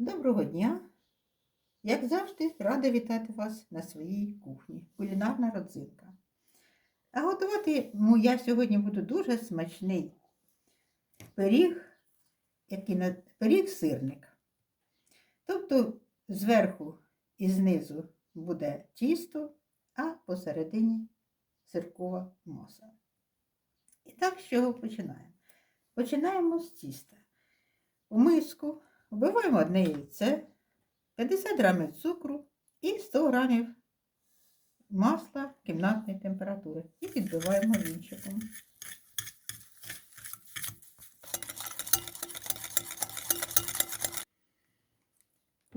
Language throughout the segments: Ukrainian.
Доброго дня! Як завжди, рада вітати вас на своїй кухні. Кулінарна родзинка. А готувати ну, я сьогодні буду дуже смачний пиріг, який пиріг сирник. Тобто зверху і знизу буде тісто, а посередині сиркова маса. І так, з чого починаємо? Починаємо з тіста. У миску вбиваємо одне яйце, 50 грамів цукру і 100 грамів масла кімнатної температури. І підбиваємо вінчиком.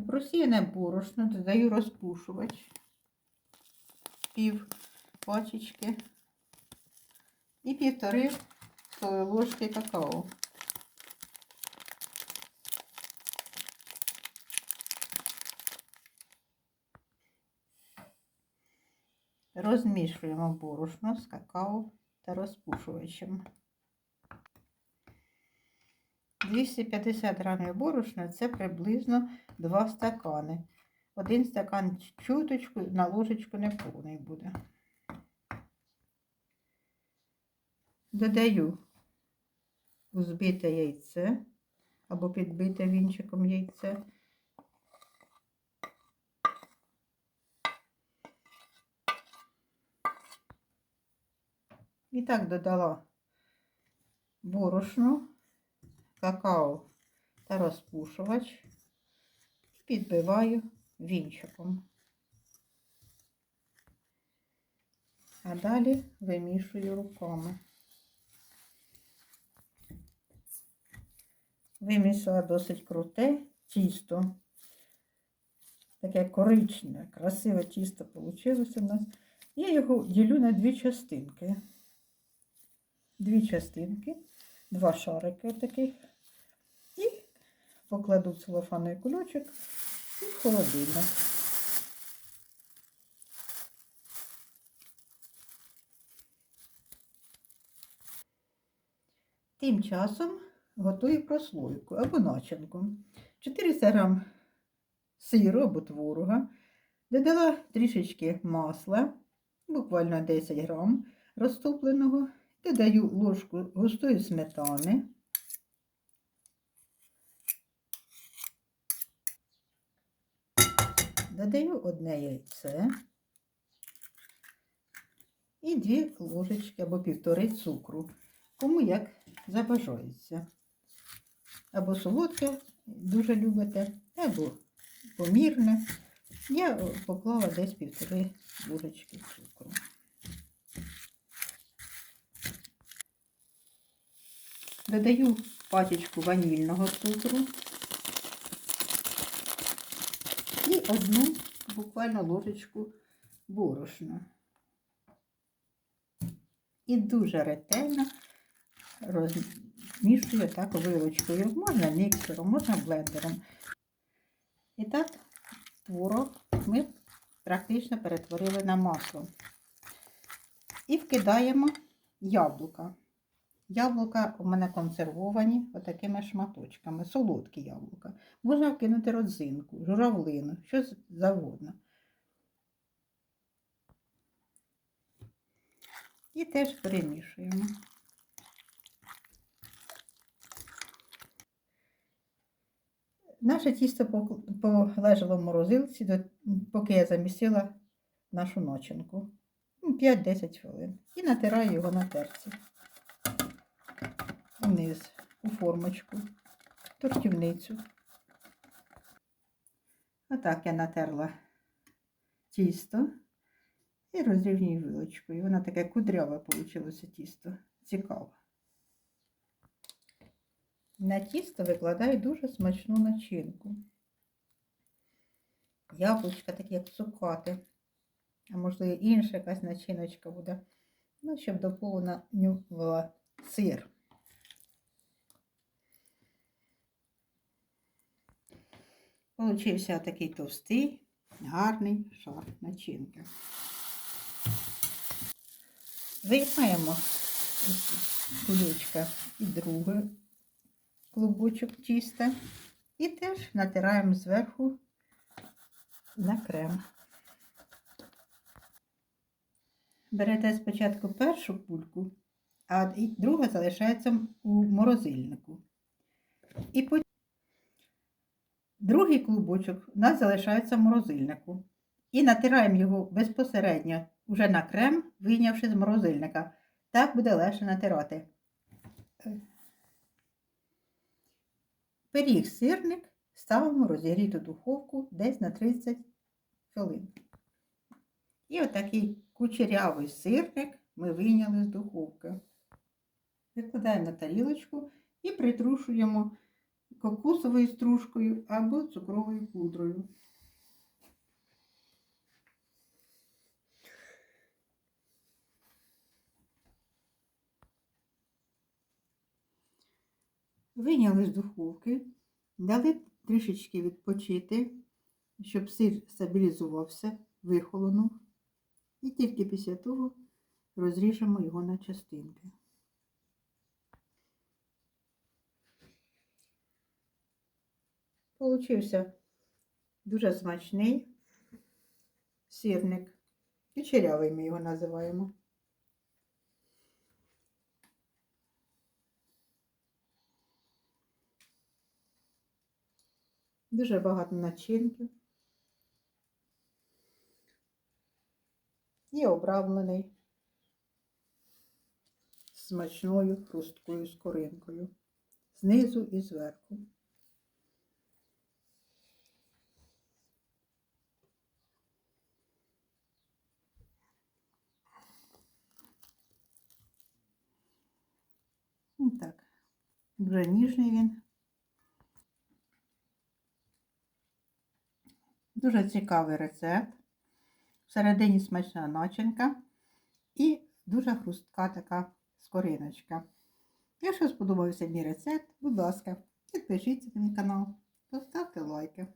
Просіяне борошно додаю розпушувач, пів пачечки і півтори ложки какао. Розмішуємо борошно з какао та розпушувачем. 250 грамів борошна це приблизно 2 стакани. Один стакан чуточку на ложечку не повний буде. Додаю збите яйце або підбите вінчиком яйце. І так додала борошно, какао та розпушувач і підбиваю вінчиком. А далі вимішую руками. Вимісила досить круте тісто. Таке коричневе, красиве тісто вийшло у нас. Я його ділю на дві частинки дві частинки, два шарики таких і покладу в целофанний кульочок і в холодильник. Тим часом готую прослойку або начинку. 400 грам сиру або творога, додала трішечки масла, буквально 10 грам розтопленого. Додаю ложку густої сметани. Додаю одне яйце і дві ложечки або півтори цукру, кому як забажається. Або солодке дуже любите, або помірне. Я поклала десь півтори ложечки цукру. Додаю пачечку ванільного цукру і одну буквально ложечку борошна. І дуже ретельно розмішую так вилочкою. Можна міксером, можна блендером. І так, творог ми практично перетворили на масло. І вкидаємо яблука. Яблука у мене консервовані отакими шматочками, солодкі яблука. Можна вкинути родзинку, журавлину, що завгодно. І теж перемішуємо. Наше тісто полежало в морозилці, поки я замісила нашу начинку. 5-10 хвилин. І натираю його на терці вниз у формочку, тортівницю. Отак я натерла тісто і розрівнюю вилочкою. Воно таке кудряве вийшло тісто. Цікаво. На тісто викладаю дуже смачну начинку. Яблучка такі, як цукати. А можливо, інша якась начиночка буде. Ну, щоб доповнювала сир. Получився такий товстий, гарний шар начинки. Виймаємо з кулючка і другий клубочок тіста І теж натираємо зверху на крем. Берете спочатку першу кульку, а друга залишається у морозильнику. І потім другий клубочок у нас залишається в морозильнику. І натираємо його безпосередньо уже на крем, вийнявши з морозильника. Так буде легше натирати. Пиріг сирник ставимо розігріту духовку десь на 30 хвилин. І отакий кучерявий сирник ми вийняли з духовки. Викладаємо на тарілочку і притрушуємо кокосовою стружкою або цукровою пудрою. Вийняли з духовки, дали трішечки відпочити, щоб сир стабілізувався, вихолонув. І тільки після того розріжемо його на частинки. Получився дуже смачний сирник. Кучерявий ми його називаємо. Дуже багато начинки. І обрамлений смачною хрусткою скоринкою. Знизу і зверху. Ну, Так, дуже ніжний він. Дуже цікавий рецепт. Всередині смачна начинка і дуже хрустка така скориночка. Якщо сподобався мій рецепт, будь ласка, підпишіться на мій канал, поставте лайки.